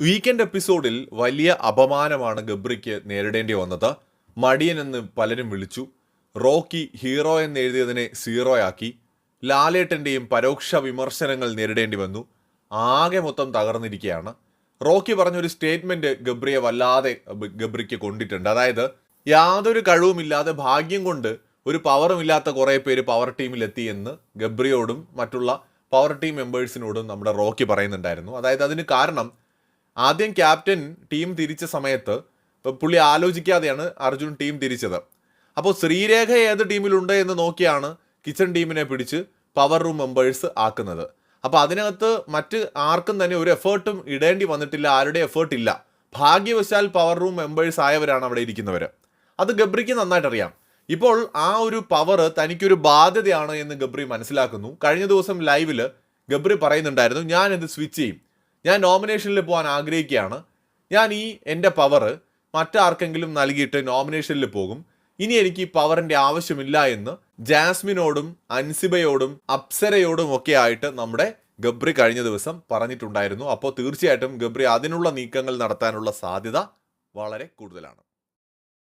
Weekend എപ്പിസോഡിൽ വലിയ അപമാനമാണ് ഗബ്രിക്ക് നേരിടേണ്ടി വന്നത്. മടിയൻ എന്ന് പലരും വിളിച്ചു. റോക്കി ഹീറോ എന്ന് എഴുതിയതിനെ സീറോയാക്കി ലാലേട്ടന്റെയും പരോക്ഷ വിമർശനങ്ങൾ നേരിടേണ്ടി വന്നു. ആകെ മൊത്തം തകർന്നിരിക്കുകയാണ്. റോക്കി പറഞ്ഞൊരു സ്റ്റേറ്റ്മെന്റ് ഗബ്രിയെ വല്ലാതെ ഗബ്രിക്ക് കൊണ്ടിട്ടുണ്ട്. അതായത് യാതൊരു കഴിവുമില്ലാതെ ഭാഗ്യം കൊണ്ട് ഒരു പവറും ഇല്ലാത്ത കുറേ പേര് പവർ ടീമിലെത്തി എന്ന് ഗബ്രിയോടും മറ്റുള്ള പവർ ടീം മെമ്പേഴ്സിനോടും നമ്മുടെ റോക്കി പറയുന്നുണ്ടായിരുന്നു. അതായത് അതിന് കാരണം ആദ്യം ക്യാപ്റ്റൻ ടീം തിരിച്ച സമയത്ത് പുള്ളി ആലോചിക്കാതെയാണ് അർജുൻ ടീം തിരിച്ചത്. അപ്പോൾ ശ്രീരേഖ ഏത് ടീമിലുണ്ട് എന്ന് നോക്കിയാണ് കിച്ചൺ ടീമിനെ പിടിച്ച് പവർ റൂം മെമ്പേഴ്സ് ആക്കുന്നത്. അപ്പോൾ അതിനകത്ത് മറ്റ് ആർക്കും തന്നെ ഒരു എഫേർട്ടും ഇടേണ്ടി വന്നിട്ടില്ല ആരുടെ എഫേർട്ട് ഇല്ല. ഭാഗ്യവശാൽ പവർ റൂം മെമ്പേഴ്സ് ആയവരാണ് അവിടെ ഇരിക്കുന്നവർ അത് ഗബ്രിക്ക് നന്നായിട്ട് അറിയാം. ഇപ്പോൾ ആ ഒരു പവർ തനിക്കൊരു ബാധ്യതയാണ് എന്ന് ഗബ്രി മനസ്സിലാക്കുന്നു. കഴിഞ്ഞ ദിവസം ലൈവിൽ ഗബ്രി പറയുന്നുണ്ടായിരുന്നു ഞാൻ സ്വിച്ച് ചെയ്യും. ഞാൻ നോമിനേഷനിൽ പോകാൻ ആഗ്രഹിക്കുകയാണ്. ഞാൻ ഈ എന്റെ പവർ മറ്റാർക്കെങ്കിലും നൽകിയിട്ട് നോമിനേഷനിൽ പോകും. ഇനി എനിക്ക് ഈ പവറിന്റെ ആവശ്യമില്ല എന്ന് ജാസ്മിനോടും അൻസിബയോടും അപ്സരയോടും ഒക്കെ ആയിട്ട് നമ്മുടെ ഗബ്രി കഴിഞ്ഞ ദിവസം പറഞ്ഞിട്ടുണ്ടായിരുന്നു. അപ്പോൾ തീർച്ചയായിട്ടും ഗബ്രി അതിനുള്ള നീക്കങ്ങൾ നടത്താനുള്ള സാധ്യത വളരെ കൂടുതലാണ്.